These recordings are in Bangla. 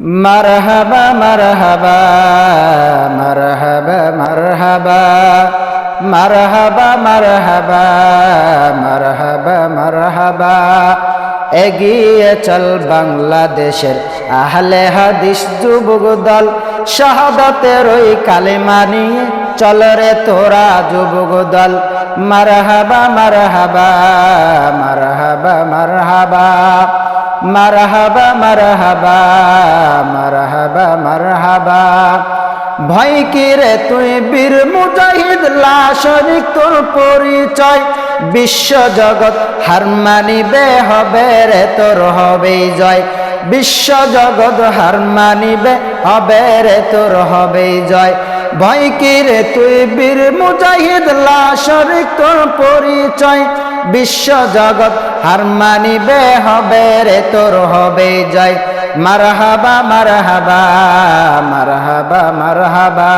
মারহাবা মারহাবা মারহাবা মারহাবা মারহাবা মারহাবা মারহাবা মারহাবা। এগিয়ে চল বাংলাদেশের আহলে হাদিস যুবক দল, শাহাদাতের ওই কালেমা নিয়ে চল রে তোরা যুবক দল। মারহাবা মারহাবা মারহাবা মারহাবা মারহাবা মারহাবা মারহাবা মারহাবা। ভয় কি রে তুই বীর মুজাহিদ, লাশরিক তোর পরিচয়? বিশ্ব জগৎ হার মানিবে হবে রে তোর হবেই জয়। বিশ্ব জগৎ হার মানিবে হবে রে তোর হবেই জয়। ভয় কি রে তুই বীর মুজাহিদ, লাশরিক তোর পরিচয়? বিশ্ব জগৎ, হার মানিবে, হবে রে তোর, হবে জয়। মারহাবা মারহাবা মারহাবা মারহাবা।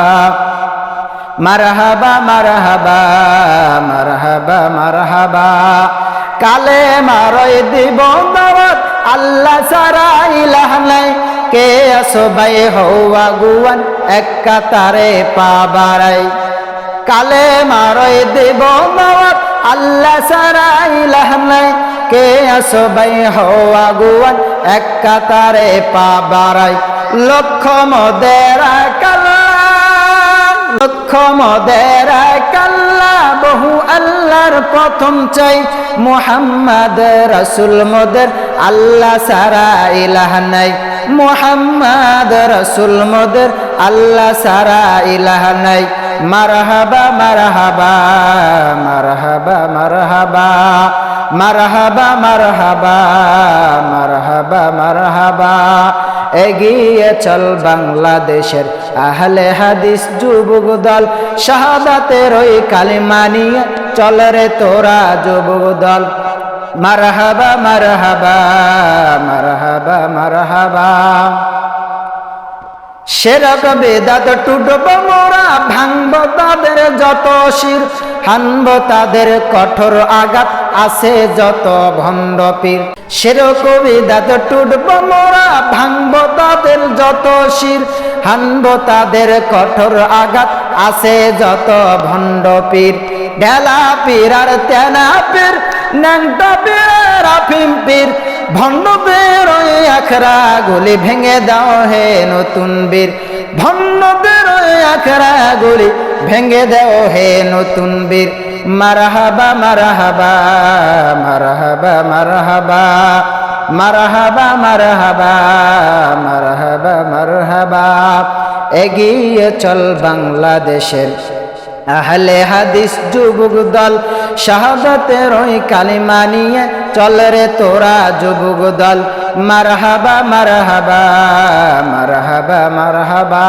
মারহাবা মারহাবা মারহাবা মারহাবা। কালে মারই দিব দাওয়াত, আল্লাহ সারা ইলাহ নাই। কে আসো ভাই, হওয়া গুয়ান, এক কাতারে পা বাড়াই। কালে মারই দিব দাওয়াত আল্লাহ সারা ইলাহ নাই। কে আসো ভাই? হওয়া গুয়ান, এক কাতারে পা বাড়াই। লক্ষ মদেরা লক্ষ মদেরা কাল্লা বহু আল্লাহর প্রথম চাই। মুহাম্মদ রসুল মদের, আল্লাহ সারা ইলাহ নাই। মুহাম্মদ রসুল মদের, আল্লাহ সারা ইলাহ নাই। মারহাবা মারহাবা মারহাবা মারহাবা মারহাবা মারহাবা মারহাবা মারহাবা। এগিয়ে চল বাংলাদেশের আহলে হাদিস যুবক দল, শাহাদাতের ওই কালিমা নিয়ে চল রে তোরা যুবক দল। মারহাবা মারহাবা মারহাবা মারহাবা। সেরক বেদাত টুটব মোরা ভাঙব তাদের যত শির, হানব তাদের কঠোর আঘাত, আছে যত ভণ্ড পীর। সেরক বেদাত টুটব মোরা ভাঙব তাদের যত শির, হানব তাদের কঠোর আঘাত, আছে যত ভণ্ড পীর। ডেলা পীর আর তেনা পীর, ন্যাংটা পীর আফিম পীর, ভণ্ড পীর আখরা গলি ভেঙে দাও হে নতুন বীর। ভন্ন বেরোয় আখরা গলি ভেঙে দাও হে নতুন বীর। মারাহাবা মারাহাবা মারাহাবা মারাহাবা মারাহাবা মারাহাবা মারাহাবা মারাহাবা। এগিয়ে চল বাংলাদেশের আহলে হাদিস যুবক দল। শাহাদাতের ওই কালিমা নিয়ে চল রে তোরা যুবক দল। মারহাবা মারহাবা মারহাবা মারহাবা।